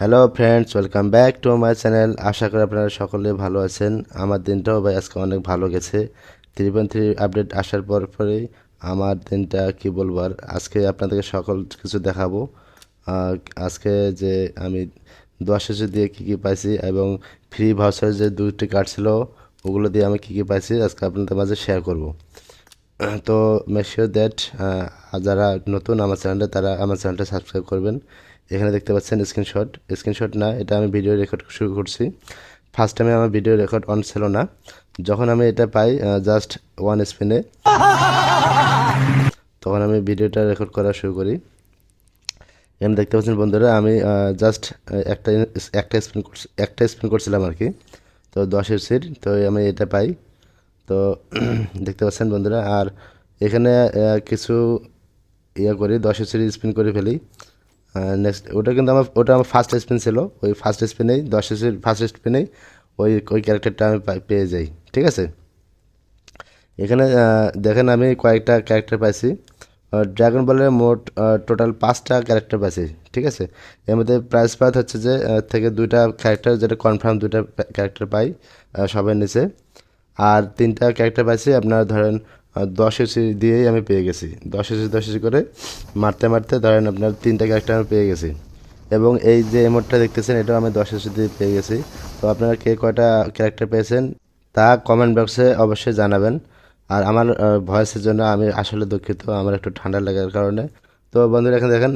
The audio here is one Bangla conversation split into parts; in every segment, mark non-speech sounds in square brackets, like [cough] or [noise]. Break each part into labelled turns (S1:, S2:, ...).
S1: Hello friends welcome back to my channel আশা করি আপনারা সকলে ভালো আছেন। আমার দিনটাও ভাই আজকে অনেক ভালো গেছে। থ্রি পয়েন্ট থ্রি আপডেট আসার পর পরেই আমার দিনটা, কি বলব আর, আজকে আপনাদেরকে সকল কিছু দেখাবো। আজকে যে আমি দশ এসে দিয়ে কী কী পাইছি এবং ফ্রি ভাউচার যে দুইটি কার্ড ছিল, ওগুলো দিয়ে আমি কী কী পাইছি আজকে আপনাদের মাঝে শেয়ার করব। তো মেক শিওর দ্যাট যারা নতুন আমার চ্যানেলটা তারা আমার চ্যানেলটা সাবস্ক্রাইব করবেন। এখানে দেখতে পাচ্ছেন স্ক্রিনশট স্ক্রিনশট না, এটা আমি ভিডিও রেকর্ড শুরু করছি। ফার্স্ট টাইমে আমার ভিডিও রেকর্ড অন ছিল না। যখন আমি এটা পাই জাস্ট ওয়ান স্পিনে তখন আমি ভিডিওটা রেকর্ড করা শুরু করি। এখানে দেখতে পাচ্ছেন বন্ধুরা, আমি জাস্ট একটা একটা স্পিন করছি, একটা স্পিন করছিলাম আর কি। তো দশের সিট তো আমি এটা পাই। তো [clears throat] দেখতে পাচ্ছেন বন্ধুরা, আর এখানে কিছু ইয়ে করি দশের সিট স্পিন করে ফেলি। নেক্সট ওটা কিন্তু আমার, ওটা আমার ফার্স্ট স্পিন ছিল। ওই ফার্স্ট স্পিনেই দশ ফার্স্ট স্পিনেই ওই ওই ক্যারেক্টারটা আমি পেয়ে যাই। ঠিক আছে? এখানে দেখেন আমি কয়েকটা ক্যারেক্টার পাইছি। ড্রাগন বলের মোট টোটাল পাঁচটা ক্যারেক্টার পাইছি। ঠিক আছে? এর মধ্যে প্রাইস পাত হচ্ছে যে থেকে দুইটা ক্যারেক্টার যেটা কনফার্ম দুইটা ক্যারেক্টার পাই সবার নিচে। আর তিনটা ক্যারেক্টার পাইছি, আপনার ধরেন দশ এসি দিয়েই আমি পেয়ে গেছি। দশ এসি দশ এসি করে মারতে মারতে ধরেন আপনার তিনটা ক্যারেক্টার আমি পেয়ে গেছি। এবং এই যে এমোটটা দেখতেছেন, এটাও আমি দশ এসি দিয়ে পেয়ে গেছি। তো আপনারা কে কয়টা ক্যারেক্টার পেয়েছেন তা কমেন্ট বক্সে অবশ্যই জানাবেন। আর আমার ভয়েসের জন্য আমি আসলে দুঃখিত, আমার একটু ঠান্ডা লাগার কারণে। তো বন্ধুরা, এখানে দেখেন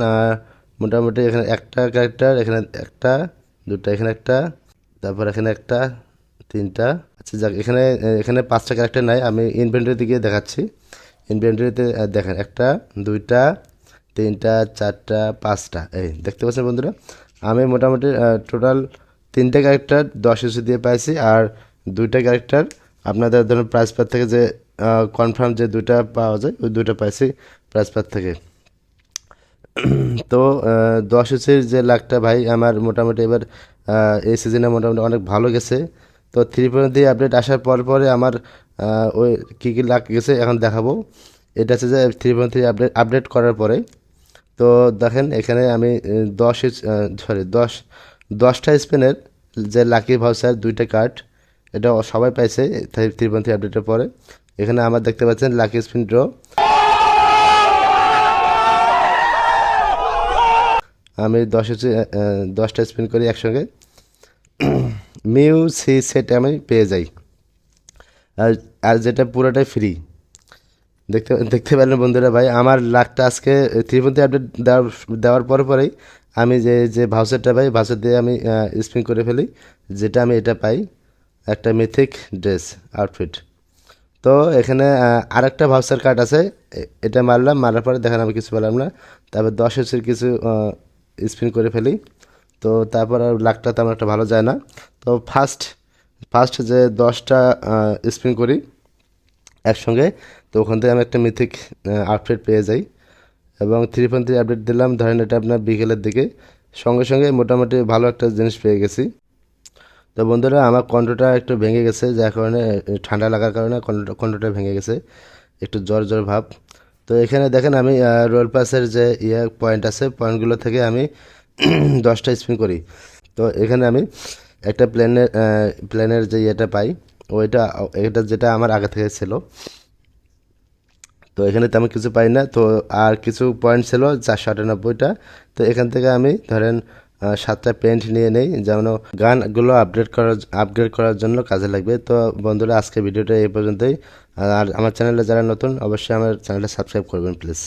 S1: মোটামুটি এখানে একটা ক্যারেক্টার এখানে একটা, দুটো এখানে একটা, তারপর এখানে একটা, তিনটা। আচ্ছা যাক, এখানে এখানে পাঁচটা ক্যারেক্টার নাই, আমি ইনভেন্টরি দিকে দেখাচ্ছি। ইনভেন্টরিতে দেখেন, একটা, দুইটা, তিনটা, চারটা, পাঁচটা। এই, দেখতে পাচ্ছেন বন্ধুরা, আমি মোটামুটি টোটাল তিনটে ক্যারেক্টার দশ ইস্যু দিয়ে পাইছি, আর দুইটা ক্যারেক্টার আপনাদের ধরুন প্রাইস পার থেকে যে কনফার্ম যে দুইটা পাওয়া যায়, ওই দুইটা পাইছি প্রাইস পার থেকে। তো দশ ইঞ্চির যে লাখটা ভাই, আমার মোটামুটি এবার এই সিজনে মোটামুটি অনেক ভালো গেছে। তো থ্রি পয়েন্ট দিয়ে আপডেট আসার পর পরে আমার ওই কী কী লাগ, গেছে এখন দেখাবো। এটা হচ্ছে যে three point three update update করার পরে। তো দেখেন এখানে আমি দশ সরি দশ, দশটা স্পেনের যে লাকি ভাউচার দুইটা কার্ড এটা সবাই পাইছে থ্রি পয়েন্ট থ্রি আপডেটের পরে। এখানে আমার দেখতে পাচ্ছেন লাকি স্পিন ড্র আমি দশ দশটা স্পিন করি একসঙ্গে। মিউ, সি, সেট আমি পেয়ে যাই। আর আর যেটা পুরোটাই ফ্রি দেখতে দেখতে পেলেন বন্ধুরা ভাই, আমার লাখটা আজকে ত্রিপন্থী আপডেট দেওয়ার দেওয়ার পরে পরেই আমি যে যে ভাউচারটা পাই ভাউচার দিয়ে আমি স্পিন করে ফেলি, যেটা আমি এটা পাই, একটা মিথিক ড্রেস আউটফিট তো এখানে আর একটা ভাউচার কার্ড আছে এটা মারলাম, মারার পরে দেখেন আমি কিছু পেলাম না। তারপর দশ হচ্ছে কিছু স্পিন করে ফেলি। তো তারপর আর লাখটা তেমন একটা ভালো যায় না। তো ফার্স্ট ফার্স্ট যে দশটা স্পিন করি একসঙ্গে, তো ওখান থেকে আমি একটা মিথিক আপডেট পেয়ে যাই। এবং থ্রি পয়েন্ট থ্রি আপডেট দিলাম। ধরেন এটা আপনার বিকেলের দিকে। সঙ্গে সঙ্গে মোটামুটি ভালো একটা জিনিস পেয়ে গেছি। তো বন্ধুরা, আমার কণ্ঠটা একটু ভেঙে গেছে, যার কারণে ঠান্ডা লাগার কারণে কণ্ঠ- কণ্ঠটা ভেঙে গেছে। একটু জ্বর জ্বর ভাব। তো এখানে দেখেন আমি রোল পাসের যে ইয়ে পয়েন্ট আছে পয়েন্টগুলো থেকে আমি [clears throat] দশটা স্পিন করি। তো এখানে আমি একটা প্লেনের প্লেনের যে ইয়েটা পাই, ওইটা, এটা যেটা আমার আগে থেকে ছিল। তো এখানে তেমন কিছু পাই না, তো আর কিছু পয়েন্ট ছিল চারশো আটানব্বইটা। তো এখান থেকে আমি ধরেন সাতটা পেন্ট নিয়ে নেই, যেমন গানগুলো আপডেট করার আপগ্রেড করার জন্য কাজে লাগবে। তো বন্ধুরা আজকে ভিডিওটা এই পর্যন্তই। আর আমার চ্যানেলে যারা নতুন, অবশ্যই আমার চ্যানেলটা সাবস্ক্রাইব করবেন প্লিজ